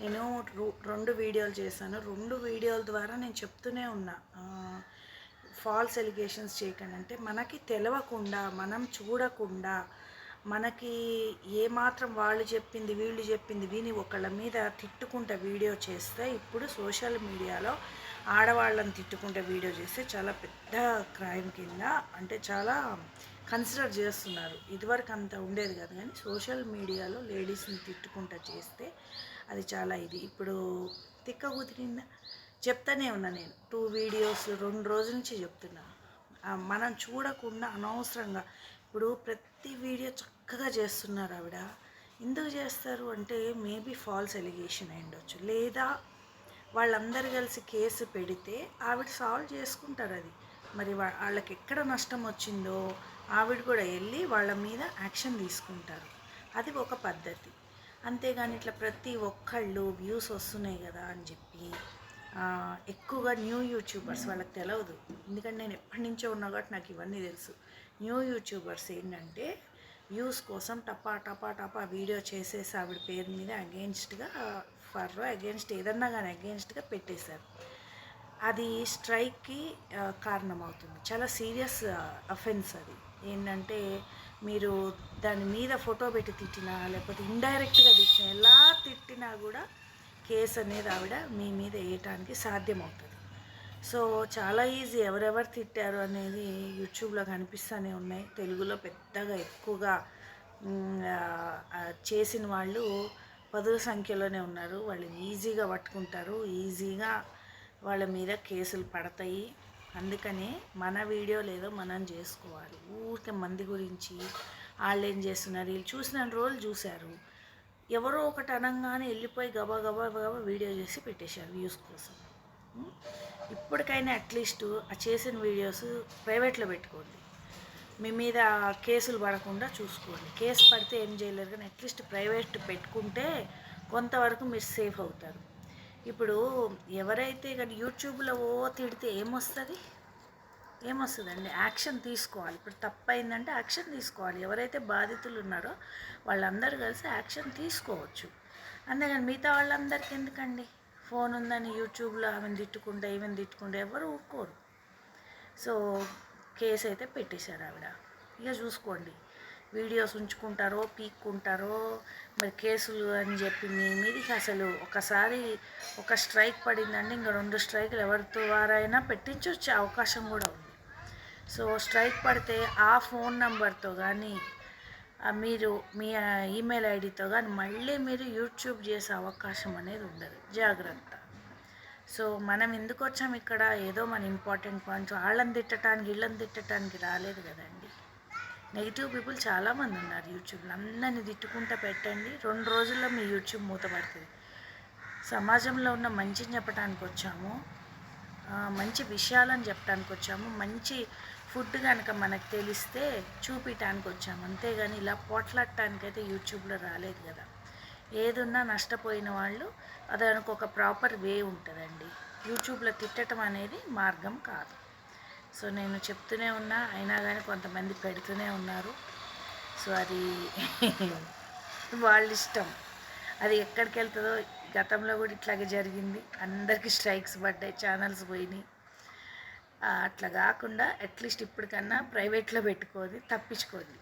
నేను రెండు వీడియోలు చేశాను. రెండు వీడియోల ద్వారా నేను చెప్తూనే ఉన్నా. ఫాల్స్ ఎలిగేషన్స్ చేయకండి. అంటే మనకి తెలవకుండా మనం చూడకుండా మనకి ఏమాత్రం వాళ్ళు చెప్పింది వీళ్ళు చెప్పింది విని ఒకళ్ళ మీద తిట్టుకుంటే వీడియో చేస్తే ఇప్పుడు సోషల్ మీడియాలో ఆడవాళ్ళని తిట్టుకుంటే వీడియో చేస్తే చాలా పెద్ద క్రైమ్ కింద అంటే చాలా కన్సిడర్ చేస్తున్నారు. ఇదివరకు అంత ఉండేది కదా కానీ సోషల్ మీడియాలో లేడీస్ని తిట్టుకుంటా చేస్తే అది చాలా ఇది. ఇప్పుడు తిక్క కుదిరిందా చెప్తానే ఉన్నా నేను. టూ వీడియోస్ రెండు రోజుల నుంచి చెప్తున్నా. మనం చూడకుండా అనవసరంగా ఇప్పుడు ప్రతి వీడియో చక్కగా చేస్తున్నారు ఆవిడ. ఎందుకు చేస్తారు అంటే మేబీ ఫాల్స్ ఎలిగేషన్ అయి ఉండొచ్చు. లేదా వాళ్ళందరూ కలిసి కేసు పెడితే ఆవిడ సాల్వ్ చేసుకుంటారు అది. మరి వా- వాళ్ళకి ఎక్కడ నష్టం వచ్చిందో ఆవిడ కూడా వెళ్ళి వాళ్ళ మీద యాక్షన్ తీసుకుంటారు. అది ఒక పద్ధతి. అంతేగాని ఇట్లా ప్రతి ఒక్కళ్ళు వ్యూస్ వస్తున్నాయి కదా అని చెప్పి ఎక్కువగా న్యూ యూట్యూబర్స్ వాళ్ళకి తెలియదు ఎందుకంటే నేను ఎప్పటి నుంచో ఉన్నా కాబట్టి నాకు ఇవన్నీ తెలుసు. న్యూ యూట్యూబర్స్ ఏంటంటే వ్యూస్ కోసం టపా టపా టపా వీడియో చేసేసి ఆవిడ పేరు మీద అగేన్స్ట్గా ఫర్ అగేన్స్ట్ ఏదన్నా కానీ అగేన్స్ట్గా పెట్టేశారు. అది స్ట్రైక్కి కారణమవుతుంది. చాలా సీరియస్ అఫెన్స్ అది. ఏంటంటే మీరు దాని మీద ఫోటో పెట్టి తిట్టినా లేకపోతే ఇండైరెక్ట్గా తిట్టినా ఎలా తిట్టినా కూడా కేసు అనేది ఆవిడ మీ మీద వేయటానికి సాధ్యమవుతుంది. సో చాలా ఈజీ. ఎవరెవరు తిట్టారు అనేది యూట్యూబ్లో కనిపిస్తూనే ఉన్నాయి. తెలుగులో పెద్దగా ఎక్కువగా చేసిన వాళ్ళు పదుల సంఖ్యలోనే ఉన్నారు. వాళ్ళు ఈజీగా పట్టుకుంటారు. ఈజీగా వాళ్ళ మీద కేసులు పడతాయి. అందుకనే మన వీడియో లేదో మనం చేసుకోవాలి. ఊరికే మంది గురించి వాళ్ళు ఏం చేస్తున్నారు? వీళ్ళు చూసిన రోజులు చూశారు. ఎవరో ఒకటి అనగానే వెళ్ళిపోయి గబా గబా గబా వీడియో చేసి పెట్టేశారు వ్యూస్ కోసం. ఇప్పటికైనా అట్లీస్ట్ ఆ చేసిన వీడియోస్ ప్రైవేట్లో పెట్టుకోండి. మీ మీద కేసులు పడకుండా చూసుకోండి. కేసు పడితే ఏం చేయలేరు కానీ అట్లీస్ట్ ప్రైవేట్ పెట్టుకుంటే కొంతవరకు మీరు సేఫ్ అవుతారు. ఇప్పుడు ఎవరైతే కానీ యూట్యూబ్లో ఓ తిడితే ఏమొస్తుంది? ఏమొస్తుందండి? యాక్షన్ తీసుకోవాలి. ఇప్పుడు తప్పైందంటే అయిందంటే యాక్షన్ తీసుకోవాలి. ఎవరైతే బాధితులు ఉన్నారో వాళ్ళందరూ కలిసి యాక్షన్ తీసుకోవచ్చు. అంతేగాని మిగతా వాళ్ళందరికీ ఎందుకండి? ఫోన్ ఉందని యూట్యూబ్లో ఆమెను తిట్టుకుంటే ఈమెను తిట్టుకుంటే ఎవరు ఊరుకోరు. సో కేసు అయితే పెట్టేశారు ఆవిడ. ఇక చూసుకోండి. వీడియోస్ ఉంచుకుంటారో పీక్కుంటారో మరి కేసులు అని చెప్పి మీ మీదకి అసలు ఒకసారి ఒక స్ట్రైక్ పడిందంటే ఇంకా రెండు స్ట్రైకులు ఎవరితో వారైనా పెట్టించొచ్చే అవకాశం కూడా ఉంది. సో స్ట్రైక్ పడితే ఆ ఫోన్ నెంబర్తో కానీ మీరు మీ ఈమెయిల్ ఐడితో కానీ మళ్ళీ మీరు యూట్యూబ్ చేసే అవకాశం అనేది ఉండదు. జాగ్రత్త. సో మనం ఎందుకు వచ్చాం ఇక్కడ? ఏదో మన ఇంపార్టెంట్ పాయింట్స్ వాళ్ళని తిట్టడానికి వీళ్ళని తిట్టడానికి రాలేదు కదండి. నెగిటివ్ పీపుల్ చాలామంది ఉన్నారు యూట్యూబ్లో అందరిని తిట్టుకుంటూ పెట్టండి. రెండు రోజుల్లో మీ యూట్యూబ్ మూతపడుతుంది సమాజంలో ఉన్న మంచిని చెప్పడానికి వచ్చాము. మంచి విషయాలను చెప్పడానికి వచ్చాము. మంచి ఫుడ్ కనుక మనకు తెలిస్తే చూపించడానికి వచ్చాము. అంతేగాని ఇలా పోట్లాడటానికైతే యూట్యూబ్లో రాలేదు కదా. ఏదున్నా నష్టపోయిన వాళ్ళు దానికి ఒక ప్రాపర్ వే ఉంటుందండి. యూట్యూబ్లో తిట్టడం అనేది మార్గం కాదు. సో నేను చెప్తూనే ఉన్నా అయినా కానీ కొంతమంది పెడుతూనే ఉన్నారు. సో అది వాళ్ళ ఇష్టం. అది ఎక్కడికి వెళ్తుందో గతంలో కూడా ఇట్లాగే జరిగింది. అందరికీ స్ట్రైక్స్ పడ్డాయి ఛానల్స్ పోయినాయి. అట్లా కాకుండా అట్లీస్ట్ ఇప్పటికన్నా ప్రైవేట్లో పెట్టుకోది తప్పించుకోండి.